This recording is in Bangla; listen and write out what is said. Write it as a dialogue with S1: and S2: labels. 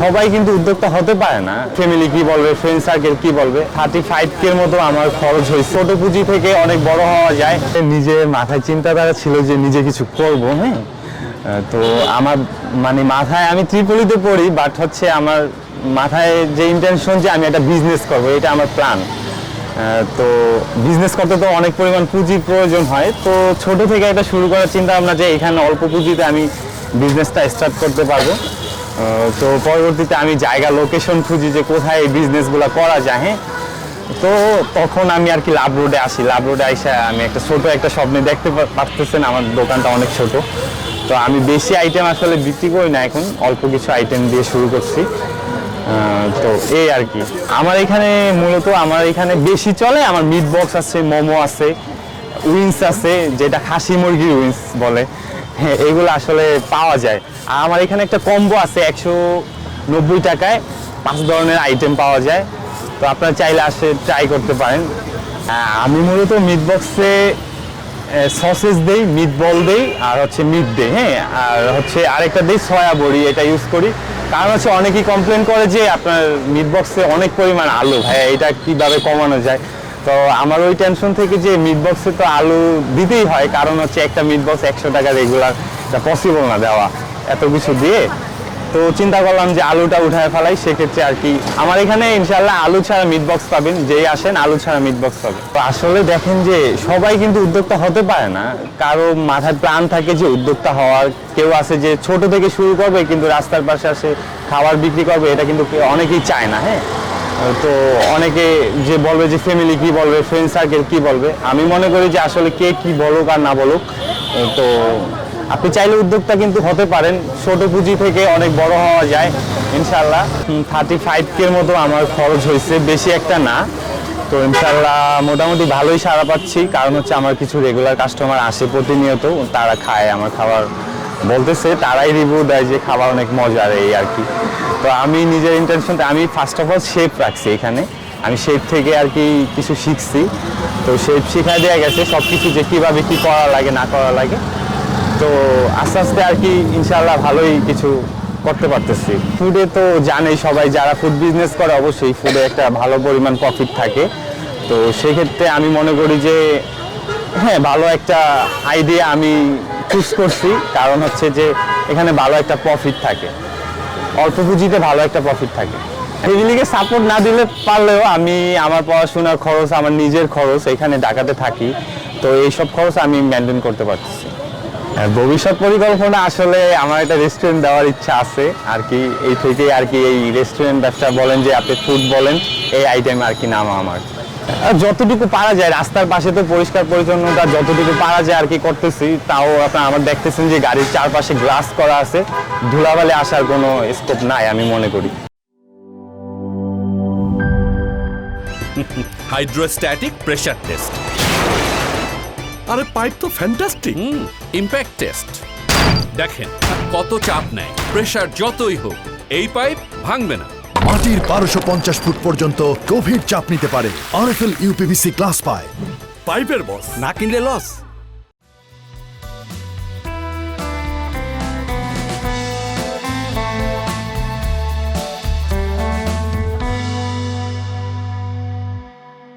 S1: সবাই কিন্তু উদ্যোক্তা হতে পারে না। ফ্যামিলি কি বলবে ফ্রেন্ড সার্কেল কি বলবে? থার্টি ফাইভ কের মতো আমার খরচ হয়েছে। ছোট পুঁজি থেকে অনেক বড় হওয়া যায়। নিজের মাথায় চিন্তাধারা ছিল যে নিজে কিছু করব হ্যাঁ? তো আমার মানে মাথায় আমি ত্রিপলিতে পড়ি বাট হচ্ছে আমার মাথায় যে ইন্টেনশন যে আমি একটা বিজনেস করব, এটা আমার প্ল্যান তো বিজনেস করতে তো অনেক পরিমাণ পুঁজির প্রয়োজন হয়। তো ছোট থেকে একটা শুরু করার চিন্তা ভাবনা যে এখানে অল্প পুঁজিতে আমি বিজনেসটা স্টার্ট করতে পারব। তো পরবর্তীতে আমি জায়গা লোকেশন খুঁজি যে কোথায় এই বিজনেসগুলো করা যায় হ্যাঁ? তো তখন আমি আর কি লাভ রোডে আসি। লাভ রোডে আইসা আমি একটা ছোট একটা স্বপ্নে দেখতে পারতেছেন, আমার দোকানটা অনেক ছোট। তো আমি বেশি আইটেম আসলে বিক্রি করি না এখন, অল্প কিছু আইটেম দিয়ে শুরু করছি। তো এই আর কি। আমার এখানে মূলত, আমার এখানে বেশি চলে, আমার মিট বক্স আছে, মোমো আছে, উইংস আছে, যেটা খাসি মুরগির উইংস বলে। হ্যাঁ এগুলো আসলে পাওয়া যায়। আর আমার এখানে একটা কম্বো আছে, একশো নব্বই টাকায় পাঁচ ধরনের আইটেম পাওয়া যায়। তো আপনারা চাইলে আসে ট্রাই করতে পারেন। আমি মূলত মিট বক্সে সসেস দেই মিট বল দেই, আর হচ্ছে মিট দেই হ্যাঁ? আর হচ্ছে আরেকটা দেই সয়া বড়ি, এটা ইউজ করি। কারণ হচ্ছে অনেকেই কমপ্লেন করে যে আপনার মিট বক্সে অনেক পরিমাণ আলু। হ্যাঁ এটা কীভাবে কমানো যায়? তো আমার ওই টেনশন থেকে যে মিট বক্সে তো আলু দিতেই হয়, কারণ হচ্ছে একটা মিট বক্স একশো টাকা রেগুলার এটা পসিবল না দেওয়া এত কিছু দিয়ে। তো চিন্তা করলাম যে আলুটা উঠায় ফেলাই, সেক্ষেত্রে আর কি। আমার এখানে ইনশাল্লাহ আলু ছাড়া মিট বক্স পাবেন, যেই আসেন আলু ছাড়া মিট বক্স পাবেন। তো আসলে দেখেন যে সবাই কিন্তু উদ্যোক্তা হতে পারে না। কারও মাথায় প্রাণ থাকে যে উদ্যোক্তা হওয়ার, কেউ আছে যে ছোট থেকে শুরু করবে, কিন্তু রাস্তার পাশে আসে খাবার বিক্রি করবে, এটা কিন্তু অনেকেই চায় না হ্যাঁ? তো অনেকে যে বলবে যে ফ্যামিলি কি বলবে ফ্রেন্ড সার্কেল কি বলবে, আমি মনে করি যে আসলে কে কি বলুক আর না বলুক তো আপনি চাইলে উদ্যোক্তা কিন্তু হতে পারেন। ছোট পুঁজি থেকে অনেক বড় হওয়া যায় ইনশাল্লাহ থার্টি ফাইভ কের মতো আমার খরচ হয়েছে, বেশি একটা না। তো ইনশাল্লাহ মোটামুটি ভালোই সারা পাচ্ছি, কারণ হচ্ছে আমার কিছু রেগুলার কাস্টমার আসে প্রতিনিয়ত, তারা খায় আমার খাবার। বলতেছে, তারাই রিভিউ দেয় যে খাবার অনেক মজার এই আর কি। তো আমি নিজের ইন্টেনশন আমি ফার্স্ট অফ অল শেপ রাখছি এখানে। আমি শেপ থেকে আর কি কিছু শিখছি। তো শেপ শেখায় দেওয়া গেছে সব কিছু যে কীভাবে কী করা লাগে, না করা লাগে। তো আস্তে আস্তে আর কি ইনশাল্লাহ ভালোই কিছু করতে পারতেছি। ফুডে তো জানেই সবাই, যারা ফুড বিজনেস করে অবশ্যই ফুডে একটা ভালো পরিমাণ প্রফিট থাকে। তো সেক্ষেত্রে আমি মনে করি যে হ্যাঁ ভালো একটা আইডিয়া আমি চুজ করছি। কারণ হচ্ছে যে এখানে ভালো একটা প্রফিট থাকে। অল্প পুঁজিতে ভালো একটা প্রফিট থাকে। ফ্যামিলিকে সাপোর্ট না দিলে পারলেও আমি আমার পড়াশোনার খরচ, আমার নিজের খরচ এখানে ঢাকাতে থাকি। তো এইসব খরচ আমি মেনটেন করতে পারছি ভবিষ্যৎ পরিকল্পনা আসলে আমার একটা রেস্টুরেন্ট দেওয়ার ইচ্ছা আছে। আর কি এই থেকে আর কি এই রেস্টুরেন্ট ব্যবসা বলেন যে আপনি ফুড বলেন, এই আইটেম আর কি নাম আমার। যতটুকু পারা যায় রাস্তার পাশে তো পরিষ্কার পরিচ্ছন্নতা যতটুকু পারা যায় আর কি করতেছি তাও আপনার আমার দেখতেছেন যে গাড়ির চারপাশে গ্লাস করা আছে। ধুলাবালে আসার কোনো স্কোপ নাই আমি মনে করি।
S2: হাইড্রোস্ট্যাটিক প্রেশার টেস্ট
S3: আরে পাইপ তো ফ্যান্টাস্টিক
S2: ইম্প্যাক্ট টেস্ট দেখেন কত চাপ নেয়। প্রেশার যতই হোক এই পাইপ ভাঙবে না।
S4: মাটির বারোশো পঞ্চাশ ফুট পর্যন্ত গভীর চাপ নিতে পারে। আরএফএল ইউপিভিসি ক্লাস পায়।
S3: পাইপের বস।
S5: না কিনলে লস